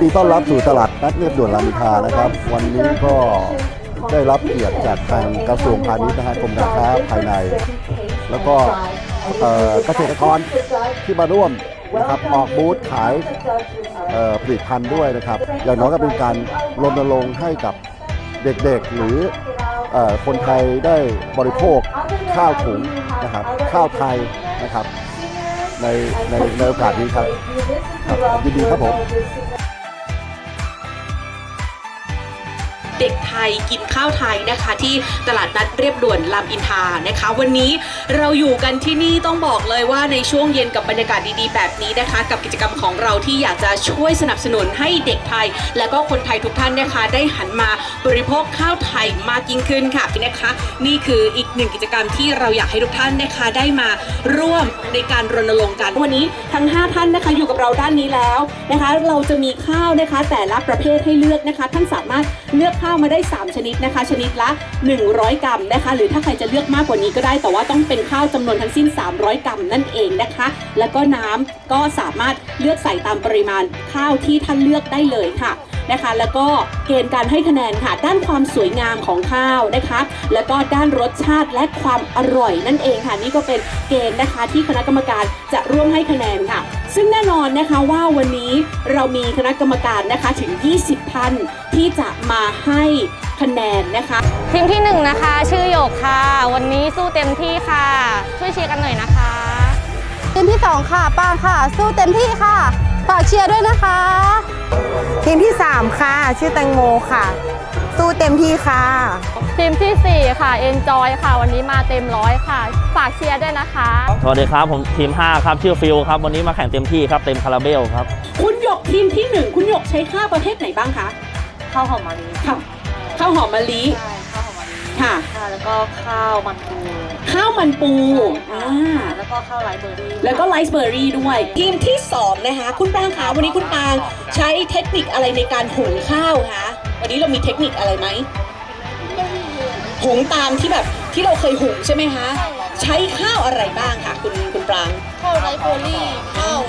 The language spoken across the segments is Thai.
ดีต้อนรับสู่ตลาดนัดเรียบด่วนรามอินทรานะครับ วันนี้ก็ได้รับเกียรติจากทางกระทรวงพาณิชย์นะฮะกรมการค้าภายใน แล้วก็เอ่อเกษตรกรที่มาร่วมนะครับออกบูธขายเอ่อผลิตภัณฑ์ด้วยนะครับ อย่างน้อยก็เป็นการรณรงค์ให้กับเด็กๆ หรือเอ่อคนไทยได้บริโภคข้าวถุงนะครับข้าวไทยนะครับในในในโอกาสนี้ครับครับยินดีครับผม เด็กไทยกินข้าวไทยนะคะ ที่ตลาดนัดเรียบด่วนลำอินทรานะคะ วันนี้เราอยู่กันที่นี่ต้องบอกเลยว่าในช่วงเย็นกับบรรยากาศดีๆ แบบนี้นะคะ กับกิจกรรมของเราที่อยากจะช่วยสนับสนุนให้เด็กไทย และก็คนไทยทุกท่านนะคะ ได้หันมาบริโภคข้าวไทยมากยิ่งขึ้นค่ะนะคะ นี่คืออีกหนึ่งกิจกรรมที่เราอยากให้ทุกท่านนะคะได้มาร่วมในการรณรงค์กันวันนี้ทั้ง 5 ท่านนะคะอยู่กับเราด้านนี้แล้วนะคะ เราจะมีข้าวนะคะ แต่ละประเภทให้เลือกนะคะ ท่านสามารถเลือกข้าวาวมาได้ 3 ชนิดนะคะ ชนิดละ 100 กรัมนะคะ หรือถ้าใครจะเลือกมากกว่านี้ก็ได้ แต่ว่าต้องเป็นข้าวจำนวนทั้งสิ้น 300 กรัมนั่นเองนะคะ แล้วก็น้ำก็สามารถเลือกใส่ตามปริมาณข้าวที่ท่านเลือกได้เลยค่ะ นะคะ แล้วก็เกณฑ์การให้คะแนนค่ะ ด้านความสวยงามของข้าวนะคะ แล้วก็ด้านรสชาติและความอร่อยนั่นเองค่ะ นี่ก็เป็นเกณฑ์นะคะที่คณะกรรมการจะร่วมให้คะแนนค่ะ ซึ่งแน่นอนนะคะว่าวันนี้เรามีคณะกรรมการนะคะถึง 20ท่านที่จะมาให้คะแนนนะคะ ทีมที่หนึ่งนะคะ ชื่อโยกค่ะ วันนี้สู้เต็มที่ค่ะ ช่วยเชียร์กันหน่อยนะคะ ทีมที่2ค่ะปางค่ะ สู้เต็มที่ค่ะ ฝากเชียร์ด้วยนะคะ ทีมที่ 3 ค่ะ ชื่อแตงโมค่ะ สู้เต็มที่ค่ะ ทีมที่ 4 ค่ะ Enjoy ค่ะ วันนี้มาเต็มร้อยค่ะ ฝากเชียร์ด้วยนะคะ สวัสดีครับ ผมทีม 5 ครับ ชื่อฟิลครับ วันนี้มาแข่งเต็มที่ครับ เต็มคาราเบลครับ คุณหยกทีมที่หนึ่งคุณหยกใช้ข้าวประเภทไหนบ้างคะข้าวหอมมะลิค่ะข้าวหอมมะลิ ค่ะ ค่ะแล้วก็ข้าวมันปูข้าวมันปูอ่าแล้วก็ข้าวไรซ์เบอร์รี่แล้วก็ไลซ์เบอร์รี่ด้วย ทีมที่2นะคะ คุณปรางคะวันนี้คุณปรางใช้เทคนิคอะไรในการหุงข้าวคะวันนี้เรามีเทคนิคอะไรไหมหุงตามที่แบบที่เราเคยหุงใช่ไหมคะ ใช้ข้าวอะไรบ้างคะคุณคุณปรางข้าวไรซ์เบอร์รี่ข้าว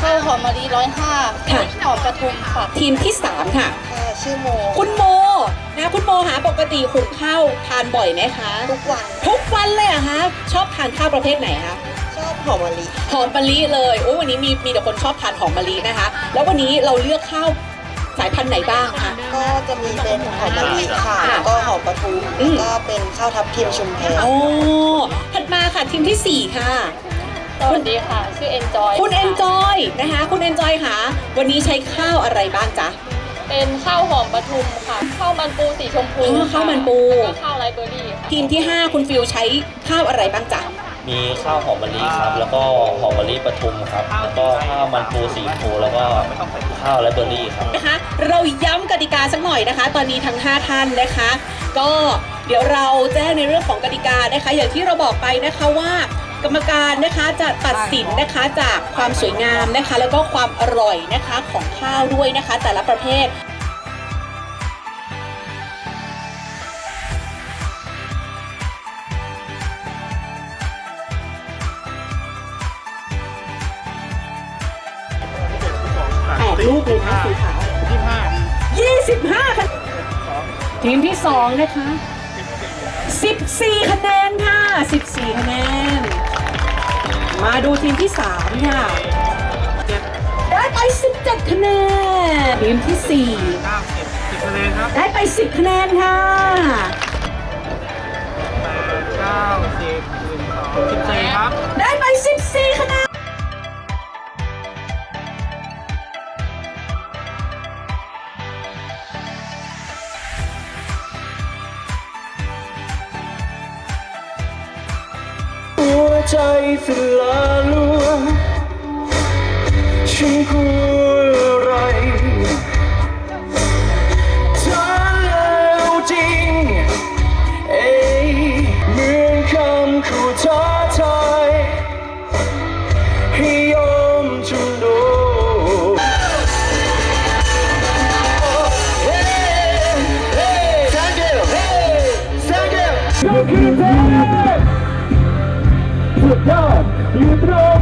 ข้าวหอมมะลิร้อยห้าค่ะหอมปทุมค่ะทีมที่3ค่ะค่ะ ชื่อโม คุณโมนะคุณโมหาปกติหุงข้าวทานบ่อยไหมคะ ทุกวัน ทุกวันเลยเหรอะคะชอบทานข้าวประเภทไหนคะชอบหอมมะลิหอมมะลิเลยโอ้วันนี้มีมีแต่คนชอบทานหอมมะลินะคะ แล้ววันนี้เราเลือกข้าวสายพันธุ์ไหนบ้างคะ ก็จะมีเป็นหอมมะลิค่ะค่ะแล้วก็หอมปทุมอืม แล้วก็เป็นข้าวทับทิมชุมแพโอ้ถัดมาค่ะทีมทีสี่4 ค่ะ สวัสดีค่ะ ชื่อ Enjoy คุณ Enjoy นะคะ คุณ Enjoy ค่ะ วันนี้ใช้ข้าวอะไรบ้างจ๊ะ เป็นข้าวหอมปทุมค่ะ ข้าวมันปูสีชมพูอ๋อข้าวมันปู แล้วก็ข้าวไรซ์เบอร์รี่ค่ะทีมที่ 5 คุณฟิลใช้ข้าวอะไรบ้างจ๊ะ มีข้าวหอมมะลิครับ แล้วก็หอมมะลิปทุมครับ แล้วก็ข้าวมันปูสีชมพูแล้วก็ข้าวไรเบอร์รี่ครับ นะคะเราย้ำกติกาสักหน่อยนะคะ ตอนนี้ทั้ง 5 ท่านนะคะ ก็เดี๋ยวเราแจ้งในเรื่องของกติกานะคะ อย่างที่เราบอกไปนะคะว่า กรรมการนะคะจะตัดสินนะคะจากความสวยงามนะคะ แล้วก็ความอร่อยนะคะของข้าวด้วยนะคะ แต่ละประเภทแปดลูกเลยนะสีขาวยี่สิบห้าคะทีมที่สองนะคะสิบสี่คะแนนค่ะสิบสี่คะแนน มาดูทีมที่สามค่ะ ได้ไปสิบเจ็ดคะแนน ทีมที่สี่ได้ไปสิบคะแนนค่ะได้ไปสิบสี่คะแนน หัวใจสลาลัว ฉันกลัวอะไรเธอแล้วจริง เอ้ยเหมือนคำขู่ท้าทายให้ยอมจำนน Thank you, hey, thank you. ก็คือเธอสุดยอดอยู่ตรง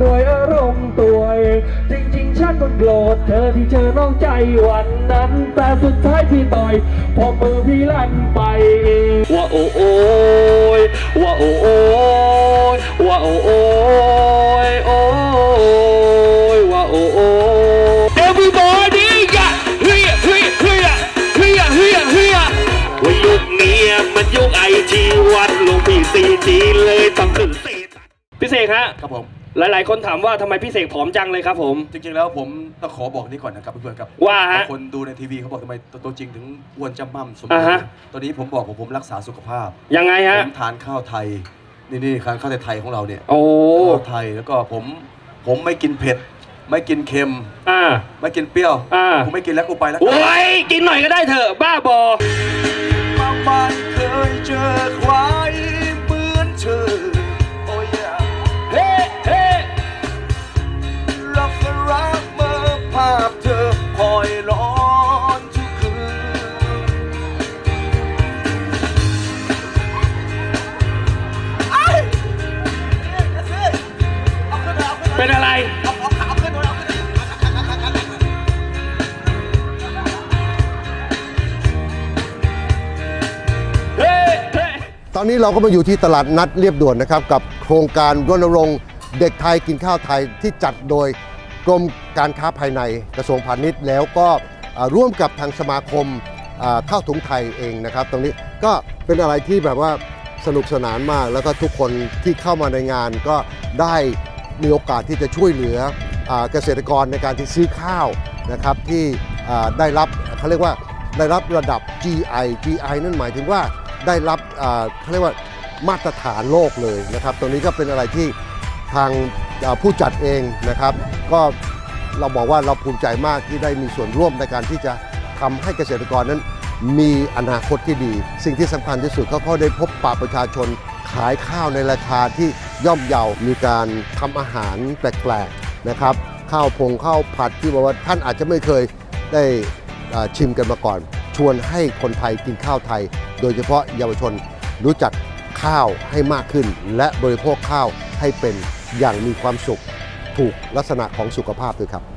โดยอารมณ์ตัวจริงๆ ฉันก็โกรธเธอที่เจอน้องใจวันนั้น แต่สุดท้ายพี่ต่อยพอมือพี่ลั่นไปว่าโอ้โอยว่าโอ้โอยว่าโอ้โอยโอ้ยว่าโอ้โอย Everybody อย่าเฮียเฮียเฮียเฮียเฮียเฮียว่ายุคนี้มันยุคไอทีวัดลงพีซีจีเลยต้งขึ้เศษ พี่เสกฮะ ครับผม หลาย ๆ คนถามว่าทำไมพี่เสกผอมจังเลยครับผม จริงๆแล้วผมต้องขอบอกนี่ก่อนนะครับเพื่อนๆครับว่าฮะบงคนดูในทีวีเขาบอกทำไมตัวตัวจริงถึงอ้วนจำม่ำสมบูอ่ารฮะ ณ์ตอนนี้ผมบอกผมผมรักษาสุขภาพ ยังไงผฮะมทานข้าวไทย นี่นี่ทานข้าวไทยๆของเราเนี่ยโอ้ข้าวไทยแล้วก็ผมผมไม่กินเผ็ด ไม่กินเค็ม อ่า ไม่กินเปรี้ยวอ่า ผมไม่กินแล้วกูไปแล้วโอ้ยกินหน่อยก็ได้เถอะ บ้าบอ มาไม่เคยเจอใครเห ตอนนี้เราก็มาอยู่ที่ตลาดนัดเรียบด่วนนะครับ กับโครงการรณรงค์เด็กไทยกินข้าวไทยที่จัดโดยกรมการค้าภายในกระทรวงพาณิชย์ แล้วก็ร่วมกับทางสมาคมข้าวถุงไทยเองนะครับ ตรงนี้ก็เป็นอะไรที่แบบว่าสนุกสนานมาก แล้วก็ทุกคนที่เข้ามาในงานก็ได้มีโอกาสที่จะช่วยเหลืออเกษตรกรในการที่ซื้อข้าวนะครับที่ได้รับเขาเรียกว่าได้รับระดับ GI GI นั่นหมายถึงว่า ได้รับเขาเรียกว่ามาตรฐานโลกเลยนะครับ ตรงนี้ก็เป็นอะไรที่ทางผู้จัดเองนะครับ ก็เราบอกว่าเราภูมิใจมากที่ได้มีส่วนร่วมในการที่จะทำให้เกษตรกรนั้น มีอนาคตที่ดี สิ่งที่สำคัญที่สุดเขาก็ได้พบปะประชาชน ขายข้าวในราคาที่ย่อมเยา มีการทำอาหารแปลกๆนะครับ ข้าวพงข้าวผัดที่บอกว่าท่านอาจจะไม่เคยได้ชิมกันมาก่อน ชวนให้คนไทยกินข้าวไทย โดยเฉพาะเยาวชนรู้จักข้าวให้มากขึ้น และบริโภคข้าวให้เป็นอย่างมีความสุขถูกลักษณะของสุขภาพด้วยครับ